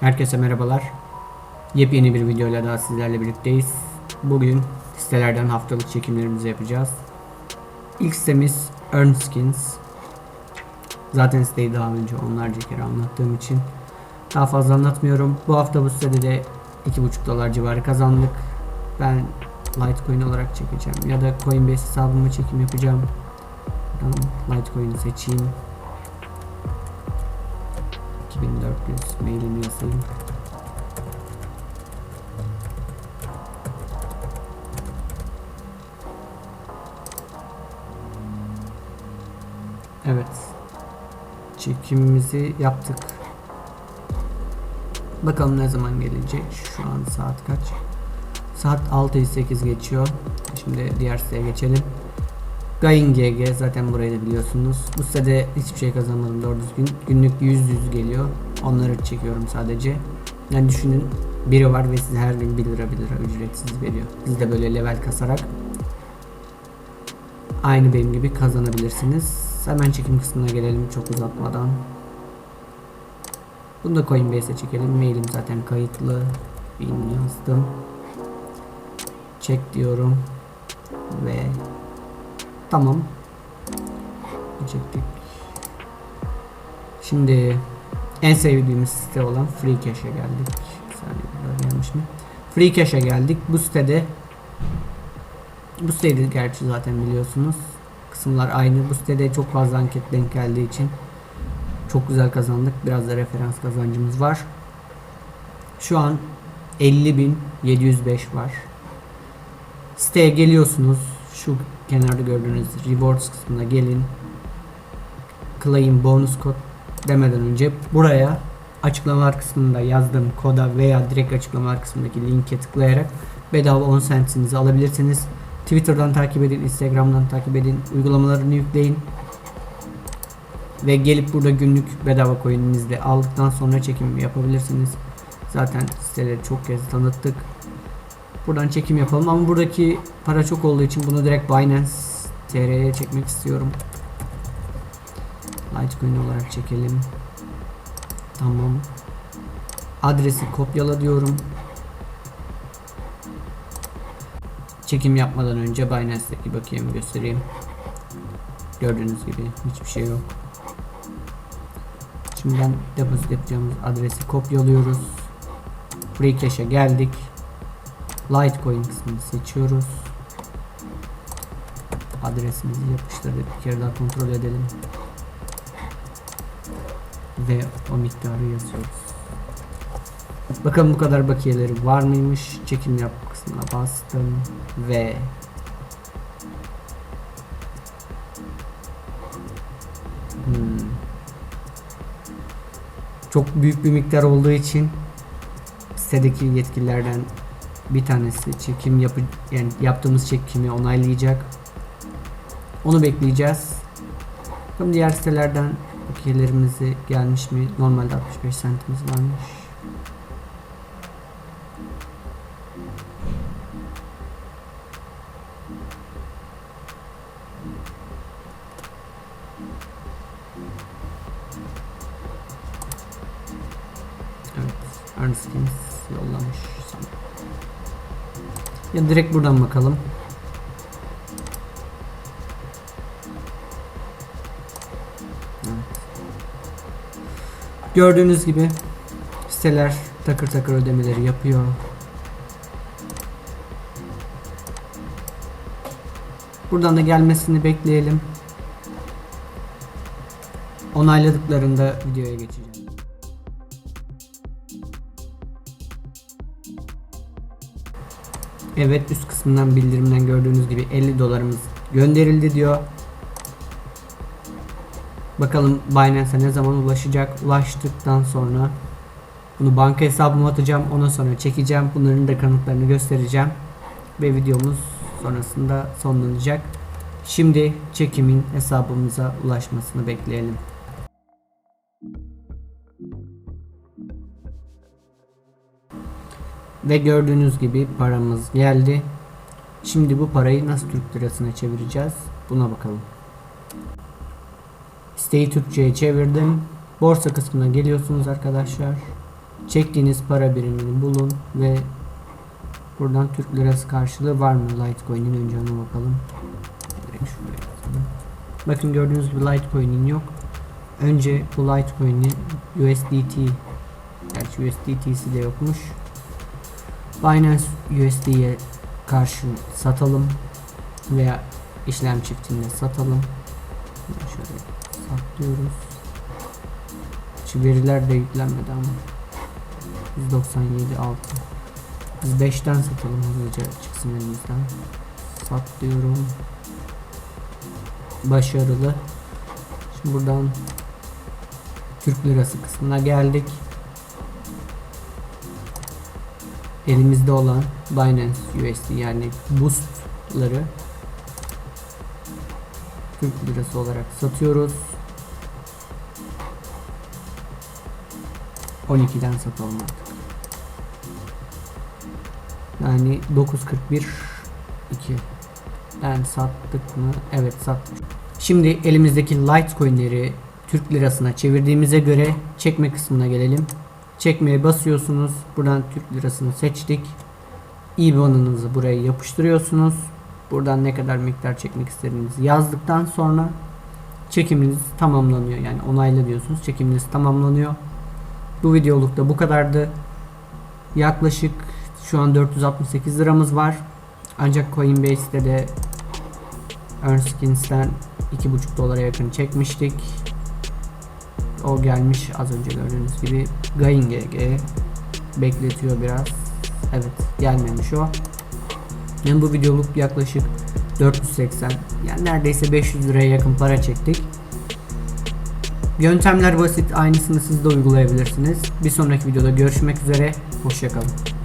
Herkese merhabalar. Yepyeni bir videoyla daha sizlerle birlikteyiz. Bugün sitelerden haftalık çekimlerimizi yapacağız. İlk sitemiz Earnskins. Zaten siteyi daha önce onlarca kere anlattığım için daha fazla anlatmıyorum. Bu hafta bu sitede de 2,5 dolar civarı kazandık. Ben Litecoin olarak çekeceğim ya da Coinbase hesabıma çekim yapacağım. Tamam, Litecoin'i seçeyim. 2400 mailimi yazayım. Evet. Çekimimizi yaptık. Bakalım ne zaman gelecek. Şu an saat kaç? Saat 6.08 geçiyor. Şimdi diğer siteye geçelim. Gain GG zaten burayı da biliyorsunuz. Bu sitede hiçbir şey kazanmadım doğru düzgün. Günlük 100 100 geliyor. Onları çekiyorum sadece. Yani düşünün biri var ve size her gün 1 lira 1 lira ücretsiz veriyor. Siz de böyle level kasarak aynı benim gibi kazanabilirsiniz. Hemen çekim kısmına gelelim çok uzatmadan. Bunu da Coinbase'e çekelim. Mailim zaten kayıtlı. Bin yazdım. Çek diyorum. Ve Tamam. Çektik. Şimdi en sevdiğimiz site olan Free Cash'e geldik. Bir saniye gelmiş mi? Free Cash'e geldik. Bu sitede bu siteyi gerçi zaten biliyorsunuz. Kısımlar aynı. Bu sitede çok fazla anket denk geldiği için çok güzel kazandık. Biraz da referans kazancımız var. Şu an 50.705 var. Siteye geliyorsunuz. Şu kenarda gördüğünüz rewards kısmına gelin. Claim bonus kod demeden önce buraya açıklamalar kısmında yazdığım koda veya direkt açıklamalar kısmındaki linke tıklayarak bedava 10 centinizi alabilirsiniz. Twitter'dan takip edin, Instagram'dan takip edin, uygulamalarını yükleyin. Ve gelip burada günlük bedava coin'inizi aldıktan sonra çekim yapabilirsiniz. Zaten siteleri çok kez tanıttık. Buradan çekim yapalım ama buradaki para çok olduğu için bunu direkt Binance TR'ye çekmek istiyorum. Litecoin olarak çekelim. Tamam. Adresi kopyala diyorum. Çekim yapmadan önce Binance'deki bakiyemi göstereyim. Gördüğünüz gibi hiçbir şey yok. Şimdiden deposit yapacağımız adresi kopyalıyoruz. Free Cash'e geldik. Litecoin kısmını seçiyoruz. Adresimizi yapıştırdık. Bir kere daha kontrol edelim. Ve o miktarı yazıyoruz. Bakalım bu kadar bakiyeleri var mıymış? Çekim yap kısmına bastım ve Hmm. Çok büyük bir miktar olduğu için sitedeki yetkililerden bir tanesi çekim yapı yani yaptığımız çekimi onaylayacak. Onu bekleyeceğiz. Bakalım diğer sitelerden bakiyelerimizi gelmiş mi? Normalde 65 centimiz varmış. Evet, Ernstins yollamış sana. Ya direkt buradan bakalım. Gördüğünüz gibi siteler takır takır ödemeleri yapıyor. Buradan da gelmesini bekleyelim. Onayladıklarında videoya geçeceğim. Evet üst kısmından bildirimden gördüğünüz gibi 50 dolarımız gönderildi diyor. Bakalım Binance'e ne zaman ulaşacak. Ulaştıktan sonra bunu banka hesabıma atacağım. Ondan sonra çekeceğim. Bunların da kanıtlarını göstereceğim. Ve videomuz sonrasında sonlanacak. Şimdi çekimin hesabımıza ulaşmasını bekleyelim. Ve gördüğünüz gibi paramız geldi. Şimdi bu parayı nasıl Türk lirasına çevireceğiz? Buna bakalım. Siteyi Türkçe'ye çevirdim. Borsa kısmına geliyorsunuz arkadaşlar. çektiğiniz para birimini bulun ve buradan Türk lirası karşılığı var mı Litecoin'in önce ona bakalım. Bakın gördüğünüz gibi Litecoin'in yok. Önce bu Litecoin'i USDT gerçi USDT'si de yokmuş. Binance USD'ye karşı satalım veya işlem çiftinde satalım. Şöyle saklıyoruz. Şu veriler de yüklenmedi ama. 197 6. Biz 5'ten satalım hızlıca çıksın elimizden. Saklıyorum. Başarılı. Şimdi buradan Türk lirası kısmına geldik. Elimizde olan Binance USD yani boostları Türk lirası olarak satıyoruz. 12'den satalım artık. Yani 9.41 2 den sattık mı? Evet sattık. Şimdi elimizdeki Litecoin'leri Türk lirasına çevirdiğimize göre çekme kısmına gelelim. Çekmeye basıyorsunuz. Buradan Türk lirasını seçtik. IBAN'ınızı buraya yapıştırıyorsunuz. Buradan ne kadar miktar çekmek istediğinizi yazdıktan sonra çekiminiz tamamlanıyor. Yani onayla diyorsunuz. Çekiminiz tamamlanıyor. Bu videoluk da bu kadardı. Yaklaşık şu an 468 liramız var. Ancak Coinbase'de de Earnskins'ten 2,5 dolara yakın çekmiştik. O gelmiş az önce gördüğünüz gibi Gain GG bekletiyor biraz. Evet gelmemiş o. Yani bu videoluk yaklaşık 480 yani neredeyse 500 liraya yakın para çektik. Yöntemler basit aynısını siz de uygulayabilirsiniz. Bir sonraki videoda görüşmek üzere. Hoşçakalın.